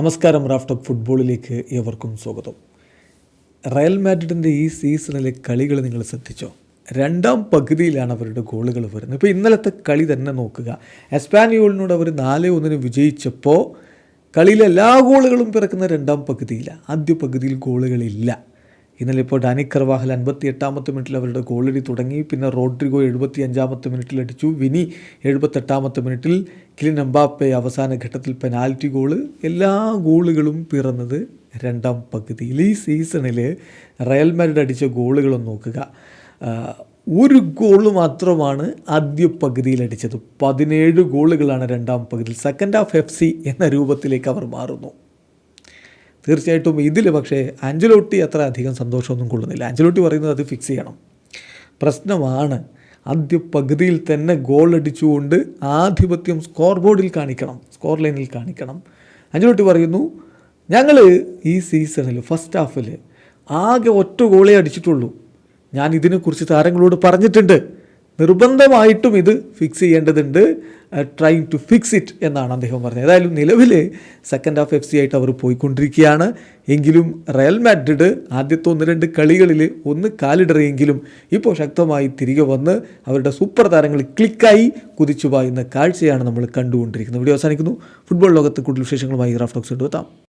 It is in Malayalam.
നമസ്കാരം റാഫ്റ്റോക്ക് ഫുട്ബോളിലേക്ക് ഏവർക്കും സ്വാഗതം. റയൽ മാഡ്രിഡിന്റെ ഈ സീസണിലെ കളികൾ നിങ്ങൾ ശ്രദ്ധിച്ചോ? രണ്ടാം പകുതിയിലാണ് അവരുടെ ഗോളുകൾ വരുന്നത്. ഇപ്പോൾ ഇന്നലത്തെ കളി തന്നെ നോക്കുക. എസ്പാനിയോളിനോട് അവർ നാല് ഒന്നിന് വിജയിച്ചപ്പോൾ കളിയിലെ എല്ലാ ഗോളുകളും പിറക്കുന്ന രണ്ടാം പകുതിയില്ല. ആദ്യ പകുതിയിൽ ഗോളുകളില്ല. ഇന്നലെ ഇപ്പോൾ ഡാനി കർവാഹൽ അൻപത്തി എട്ടാമത്തെ മിനിറ്റിൽ അവരുടെ ഗോളടി തുടങ്ങി. പിന്നെ റോഡ്രിഗോ എഴുപത്തി അഞ്ചാമത്തെ മിനിറ്റിൽ അടിച്ചു. വിനി എഴുപത്തെട്ടാമത്തെ മിനിറ്റിൽ കിലിൻ എംബാപ്പെ അവസാന ഘട്ടത്തിൽ പെനാൽറ്റി ഗോൾ. എല്ലാ ഗോളുകളും പിറന്നത് രണ്ടാം പകുതിയിൽ. ഈ സീസണിൽ റയൽ മാഡ്രിഡ് അടിച്ച ഗോളുകളൊന്ന് നോക്കുക. ഒരു ഗോൾ മാത്രമാണ് ആദ്യ പകുതിയിൽ അടിച്ചത്. പതിനേഴ് ഗോളുകളാണ് രണ്ടാം പകുതിയിൽ. സെക്കൻഡ് ഹാഫ് എഫ് സി എന്ന രൂപത്തിലേക്ക് അവർ മാറുന്നു. തീർച്ചയായിട്ടും ഇതിൽ പക്ഷേ ആഞ്ചലോട്ടി അത്ര അധികം സന്തോഷമൊന്നും കൊള്ളുന്നില്ല. ആഞ്ചലോട്ടി പറയുന്നത് അത് ഫിക്സ് ചെയ്യണം. പ്രശ്നമാണ് ആദ്യ പകുതിയിൽ തന്നെ ഗോൾ അടിച്ചുകൊണ്ട് ആധിപത്യം സ്കോർ ബോർഡിൽ കാണിക്കണം സ്കോർ ലൈനിൽ കാണിക്കണം. അഞ്ചലോട്ടി പറയുന്നു ഞങ്ങൾ ഈ സീസണിൽ ഫസ്റ്റ് ഹാഫിൽ ആകെ ഒറ്റ ഗോളേ അടിച്ചിട്ടുള്ളൂ. ഞാൻ ഇതിനെക്കുറിച്ച് താരങ്ങളോട് പറഞ്ഞിട്ടുണ്ട്. നിർബന്ധമായിട്ടും ഇത് ഫിക്സ് ചെയ്യേണ്ടതുണ്ട്. ട്രൈങ് ടു ഫിക്സ് ഇറ്റ് എന്നാണ് അദ്ദേഹം പറഞ്ഞത്. ഏതായാലും നിലവിൽ സെക്കൻഡ് ഹാഫ് എഫ് സി ആയിട്ട് അവർ പോയിക്കൊണ്ടിരിക്കുകയാണ്. എങ്കിലും റയൽ മാഡ്രിഡ് ആദ്യത്തെ ഒന്ന് രണ്ട് കളികളിൽ ഒന്ന് കാലിടറിയെങ്കിലും ഇപ്പോൾ ശക്തമായി തിരികെ വന്ന് അവരുടെ സൂപ്പർ താരങ്ങൾ ക്ലിക്കായി കുതിച്ചു പായുന്ന കാഴ്ചയാണ് നമ്മൾ കണ്ടുകൊണ്ടിരിക്കുന്നത്. വീഡിയോ അവസാനിക്കുന്നു. ഫുട്ബോൾ ലോകത്ത് കൂടുതൽ വിശേഷങ്ങളുമായി റാഫ്റ്റോക്സ് എടുത്താം